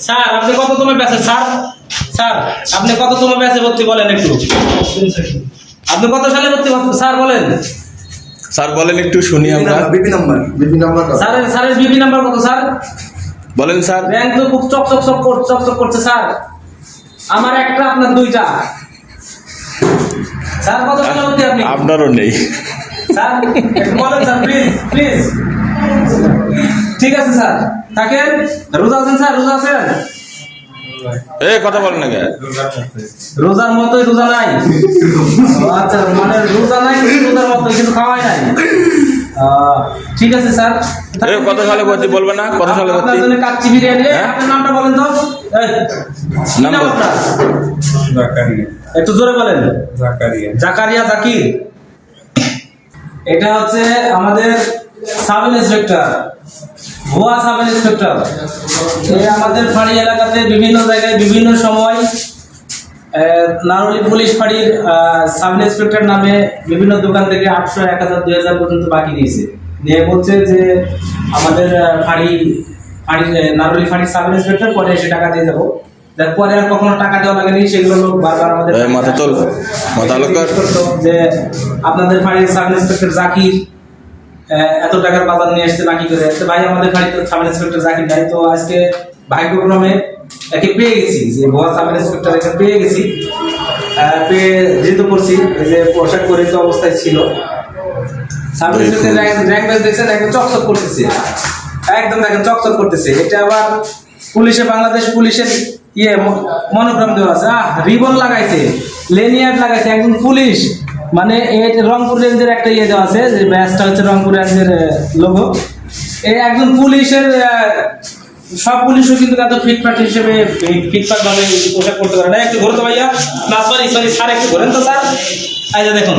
Sir আপনি কত তোমার ব্যাচে স্যার? স্যার আপনি কত তোমার ব্যাচে ভর্তি বলেন একটু? আপনি কত সালে ভর্তি স্যার বলেন। স্যার বলেন একটু শুনি আমরা। BP number BP number sir স্যারের বিবি নাম্বার কত স্যার? বলেন স্যার। র্যাঙ্ক তো খুব চক চক চক কর- চক চক করছে স্যার। আমার একটা আপনার দুইটা। স্যার কত সালে ভর্তি আপনি? আপনারও নেই। স্যার বলেন স্যার প্লিজ প্লিজ ঠিক আছে স্যার। থাকেন? রোজা আছেন স্যার? রোজা আছেন? এ কথা বলেন না কে? রোজার মতোই রোজা নাই। আচ্ছা মানে রোজা নাই রোজার মতোই কিন্তু খাওয়াই নাই। ঠিক আছে স্যার। এ কত সালে ভর্তি বলবে না কত সালে আপনার জন্য কাচ্চি বিরিয়ানি হ্যাঁ? আপনার নামটা বলেন তো। এই, নাম নাম জাকারিয়া। একটু জোরে বলেন। জাকারিয়া। জাকারিয়া জাকির। এটা হচ্ছে আমাদের সাব ইন্সপেক্টর ভুয়া সাব ইন্সপেক্টর। এই আমাদের ফাঁড়ি এলাকাতে বিভিন্ন জায়গায় বিভিন্ন সময় নারুলি পুলিশ ফাঁড়ির সাব ইন্সপেক্টর নামে বিভিন্ন দোকান থেকে আটশো এক হাজার দুই হাজার পর্যন্ত বাকি নিয়েছে। নিয়ে বলছে যে আমাদের ফাঁড়ি ফাঁড়ির আহ, ফাঁড়ির সাব ইন্সপেক্টর পরে এসে টাকা দিয়ে যাব পরে আর কখনো টাকা দেওয়া লাগেনি সেগুলো লোক বারবার আমাদের মাথা তোল মাথা আলো যে আপনাদের ফাঁড়ির সাব ইন্সপেক্টর জাকির এত টাকার বাজার নিয়ে এসছে বাকি করে। তো ভাই আমাদের ফাঁড়িতে সাব ইন্সপেক্টর জাকির নাই তো আজকে ভাগ্যক্রমে একে পেয়ে গেছি যে ভুয়া সাব ইন্সপেক্টর একে পেয়ে গেছি। পেয়ে যেহেতু করছি যে পোশাক পরিহিত অবস্থায় ছিল। সাব ইন্সপেক্টর র্যাঙ্ক ব্যাচ দেখছেন একদম চকচক করতেছে। একদম দেখেন চকচক করতেছে। এটা আবার পুলিশে বাংলাদেশ পুলিশের ইয়ে মনোগ্রাম দেওয়া আছে। আহ রিবন লাগাইছে লেনিয়ার লাগাইছে একদম পুলিশ। মানে এই রংপুর রেঞ্জের একটা ইয়ে দেওয়া আছে যে ব্যাচটা হচ্ছে রংপুর রেঞ্জের লোগো এই একজন পুলিশের আহ, সব পুলিশও কিন্তু এত ফিটফাট হিসেবে ফিটফাট ভাবে পোশাক করতে পারে না। একটু ঘুরে তো ভাইয়া না সরি সরি স্যার একটু ঘোরেন তো স্যার যে দেখুন।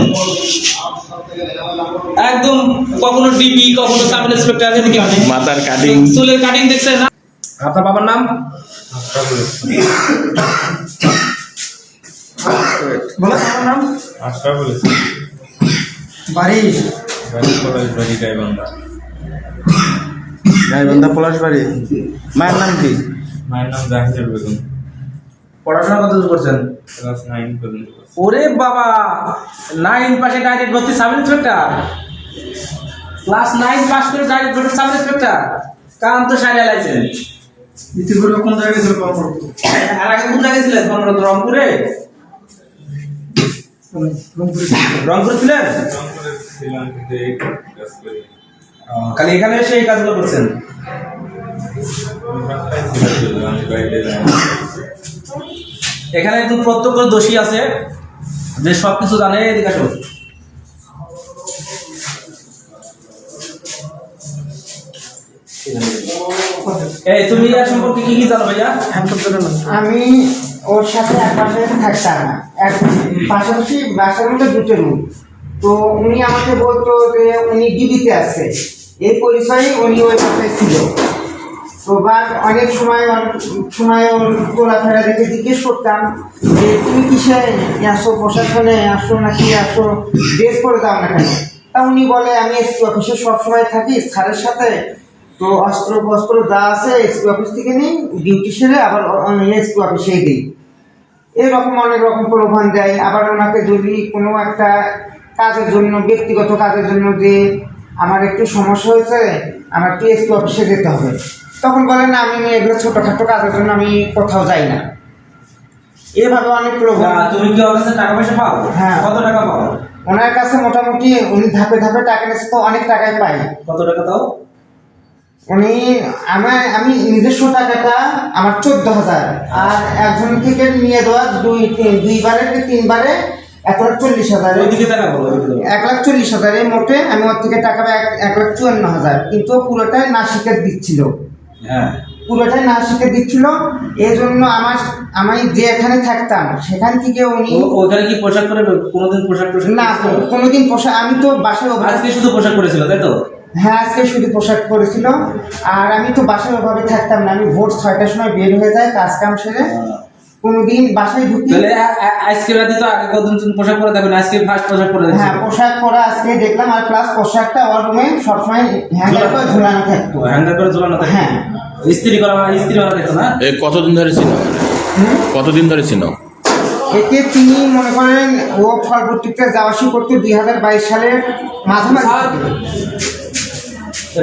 একদম কখনো ডিবি কখনো সাব ইন্সপেক্টর আছে নাকি অনেক? মাথার কাটিং চুলের কাটিং দেখছেন না? আপনার বাবার নাম? বলো বাবার নাম? আশরাফুল বাড়ি? বাড়ি কলেজ গাইবান্ধা। গাইবান্ধা পলাশ বাড়ি? মায়ের নাম কি? মায়ের নাম জাহিদুল বেগম। পড়াশোনা কত করছেন? ক্লাস নাইন পর্যন্ত ওরে বাবা নাইন পাশে ডাইরেক্ট ভর্তি sub inspector class nine pass করে ডাইরেক্ট ভর্তি সাব ইন্সপেক্টর কাম তো সারিয়া লাইছেন ইতিপূর্বে কোন জায়গায় ছিল কল করতো আর আগে কোন জায়গায় ছিলেন? কর্মরত রংপুরে? রংপুর ছিলেন খালি এখানে এসে এই কাজগুলো করছেন? এখানে একজন প্রত্যক্ষ দোষী আছে, যে সব কিছু জানে, এদিকে আসো এই, তুমি ইয়ার সম্পর্কে কি কি জানো ভাইয়া? আমি ওর সাথে এক পাশে থাকতাম এক পাশাপাশি বাসার মধ্যে দুটো রুম তো উনি আমাকে বলতো যে উনি ডিবিতে আছে। এই পরিচয়ে উনি ওই পাশে ছিল। তো বা অনেক সময় সময় ওর চলাফেরা দেখে জিজ্ঞেস করতাম যে, তুমি কিসে আসো? প্রশাসনে আসো নাকি আসো? ড্রেস করে দাও না কেন? তা উনি বলে, আমি এসপি অফিসে সবসময় থাকি স্যারের সাথে। তো অস্ত্র বস্ত্র যা আছে এসপি অফিস থেকে নিই ডিউটি সেরে আবার এসপি অফিসেই দিই। এরকম অনেক রকম প্রলোভন দেয়। আবার ওনাকে যদি কোনো একটা কাজের জন্য ব্যক্তিগত কাজের জন্য যে আমার একটু সমস্যা হয়েছে আমার একটু এসপি অফিসে যেতে হবে। তখন বলেন আমি এগুলো ছোটোখাটো কাজের জন্য আমি কোথাও যাই না। এভাবে অনেক প্রলোভন। তুমি কি অফিসে টাকা পয়সা পাও? হ্যাঁ। কত টাকা পাও? ওনার কাছে মোটামুটি উনি ধাপে ধাপে টাকা নিচ্ছে তো অনেক টাকাই পাই কত টাকা দাও? উনি আমার আমি নিজস্ব টাকাটা আমার চোদ্দ হাজার। আর একজন থেকে নিয়ে দেওয়া দুই তিন- দুইবারে কি তিনবারে? এক লাখ চল্লিশ হাজার। এক লাখ চল্লিশ হাজার এই মোটে আমি ওর থেকে টাকা এক- এক লাখ চুয়ান্ন হাজার। কিন্তু পুরোটাই নাসিকের দিচ্ছিল। হ্যাঁ। পুরোটাই নাসিকে দিচ্ছিল। এই জন্য আমার আমি যে এখানে থাকতাম সেখান থেকে উনি ওখানে কি পোশাক পরে কোনোদিন পোশাক না কোনোদিন পোশাক আমি তো বাসায় শুধু পোশাক পরেছিল তাই তো? হ্যাঁ আজকে শুধু পোশাক পরেছিল। আর আমি তো বাসার অভাবে থাকতাম না। আমি ভোর ছয়টার সময় বের হয়ে যায় কাজ কাম সেরে। কোনোদিন বাসায় ঢুকি তাহলে আজকে রাতে তো আগে কতদিন তুমি পোশাক পরে থাকবেন আজকে ফার্স্ট পোশাক পরে হ্যাঁ পোশাক পরা আজকে দেখলাম আর প্লাস পোশাকটা আমার রুমে সবসময় হ্যাঙ্গার করে ঝুলানো থাকতো। হ্যাঙ্গার করে ঝোলানো থাকে হ্যাঁ। স্ত্রী করা স্ত্রী করা যেত না? এ কতদিন ধরে ছিল? কতদিন ধরে ছিল? এতে তিনি মনে করেন ও পরবর্তীতে যাওয়া আসি করতে দুই হাজার বাইশ সালের মাঝামাঝি।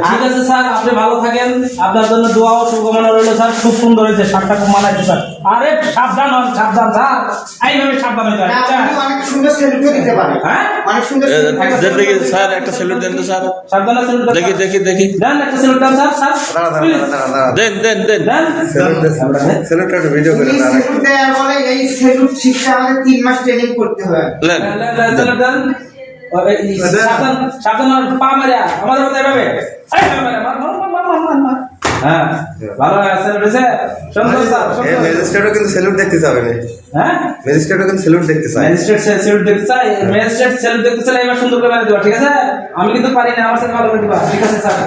ঠিক আছে স্যার আপনি ভালো থাকেন। আপনার জন্য দোয়া ও শুভকামনা রইল স্যার। খুব সুন্দর হয়েছে শার্টটা খুব মানাইছে স্যার। আরে সাবধান হন সাবধান স্যার। এইভাবে সাবধান হয়ে। অনেক সুন্দর সেলফিও দিতে পারে হ্যাঁ? অনেক সুন্দর দেখি স্যার একটা স্যালুট দেন তো স্যার। সাবধানে স্যালুট দেন, দেখি দেখি দেখি। দেন একটা স্যালুট দেন স্যার স্যার। দেন দেন দেন। দেন। সেলুটটা ভিডিও সেলুট দেওয়ার বলে এই সেলুট শিখতে আমাদের তিন মাস ট্রেনিং করতে হয়। দেন। দেন, দেন, পা মারা আমাদের মতো এভাবে। হ্যাঁ ভালো। ম্যাজিস্ট্রেটও কিন্তু সেলুট দেখতে চাবে হ্যাঁ? ম্যাজিস্ট্রেটও কিন্তু সেলুট দেখতে চায়। ম্যাজিস্ট্রেট স্যালুট দেখতে চাই ম্যাজিস্ট্রেট সেলুট দেখতে চাই এবার সুন্দর করে মেরে দেবো ঠিক আছে? আমি কিন্তু পারি না আমার সাথে ভালো করে দিবা ঠিক আছে স্যার?